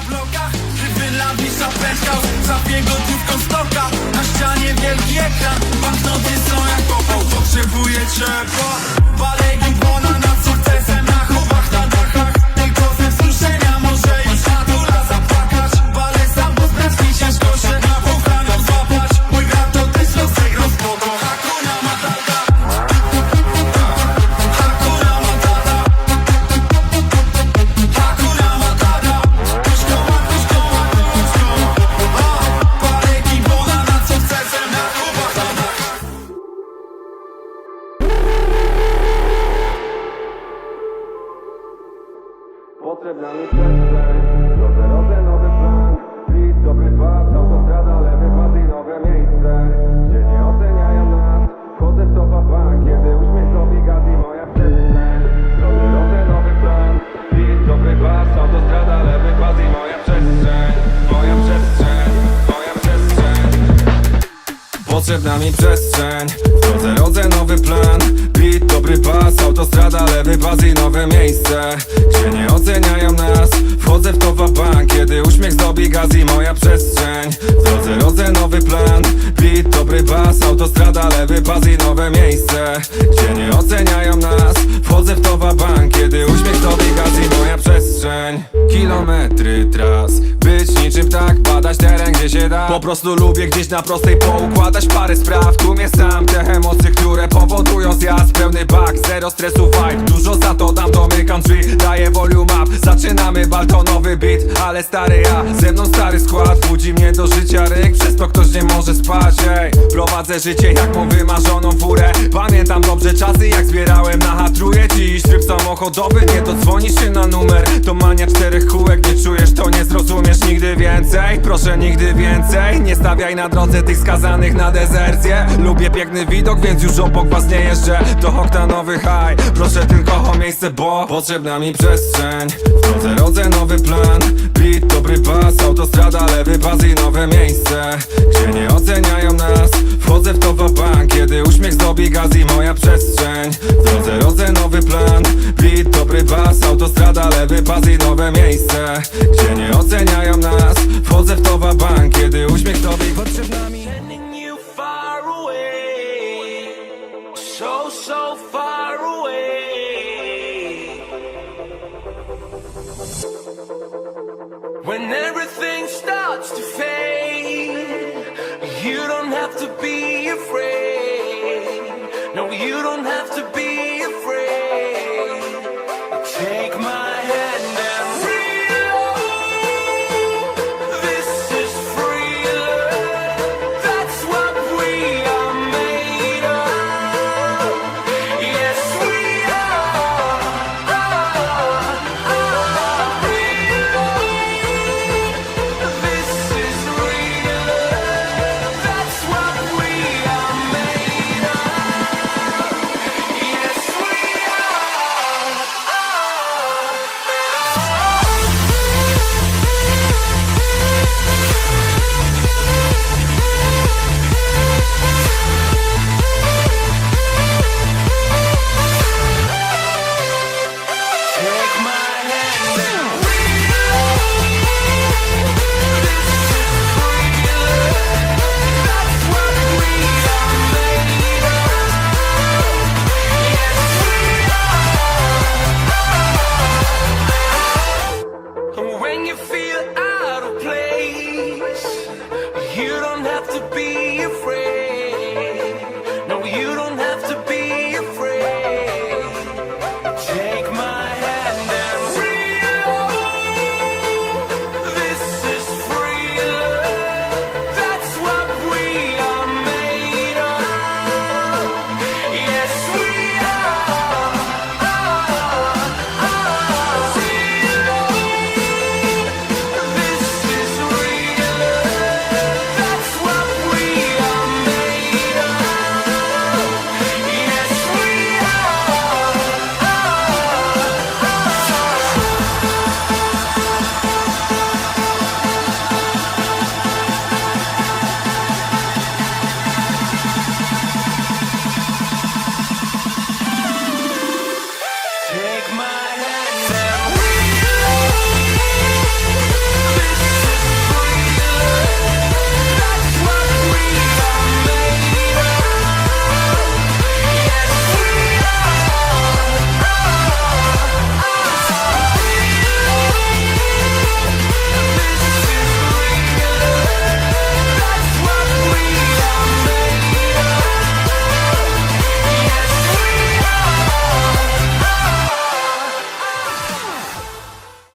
na blokach Wychyla wisza pęczkał Zapie gotówką stoka Na ścianie wielki ekran Banknoty są jak popał Potrzebuję ciepła Potrzebna mi przestrzeń. Drodze, drodze, nowy plan Split, dobry pas, autostrada, lewy pas i nowe miejsce. Gdzie nie oceniają nas Wchodzę w topa bank Kiedy uśmiech zrobi gaz i moja przestrzeń. Drodze, drodze, nowy plan Split, dobry pas, autostrada, lewy pas i moja przestrzeń. Moja przestrzeń, moja przestrzeń. Potrzebna mi przestrzeń. W drodze rodzę nowy plan Beat, dobry pas, autostrada, lewy pas i nowe miejsce. Gdzie nie oceniają nas Wchodzę w to bank. Kiedy uśmiech zdobi gaz i moja przestrzeń. W drodze rodzę nowy plan. Beat, dobry pas, autostrada, lewy pas i nowe miejsce. Gdzie nie oceniają nas Wchodzę w to bank. Kiedy uśmiech zdobi gaz i moja przestrzeń. Kilometry tras Być niczym tak, badać teren gdzie się da. Po prostu lubię gdzieś na prostej poukładać parę spraw. Tu mnie sam te emocje, które powodują zjazd. Pełny bak, zero stresu vibe. Dużo za to dam do my country Daję volume up, zaczynamy baltonowy beat Ale stary ja, ze mną stary skład. Budzi mnie do życia ryk, przez to ktoś nie może spać ej. Prowadzę życie jak mam wymarzoną furę. Pamiętam dobrze czasy jak zbierałem na hatruję. Dziś tryb samochodowy, nie dodzwonisz się na numer. To mania czterech czujesz to nie zrozumiesz nigdy więcej. Proszę nigdy więcej, nie stawiaj na drodze tych skazanych na dezercję. Lubię piękny widok, więc już obok was nie jeżdżę. To oktanowy high, proszę tylko o miejsce, bo Potrzebna mi przestrzeń, w drodze rodzę nowy plan. Beat, dobry pas, autostrada, lewy pas i nowe miejsce. Gdzie nie oceniają nas, wchodzę w to bank. Kiedy uśmiech zdobi gaz i moja przestrzeń. W drodze rodzę nowy plan. Beat, dobry pas, autostrada, lewy pas i nowe miejsce. Gdzie nie oceniają nas, wchodzę w to bank Kiedy uśmiech zdobi potrzebna mi so so far away. When everything starts to fade.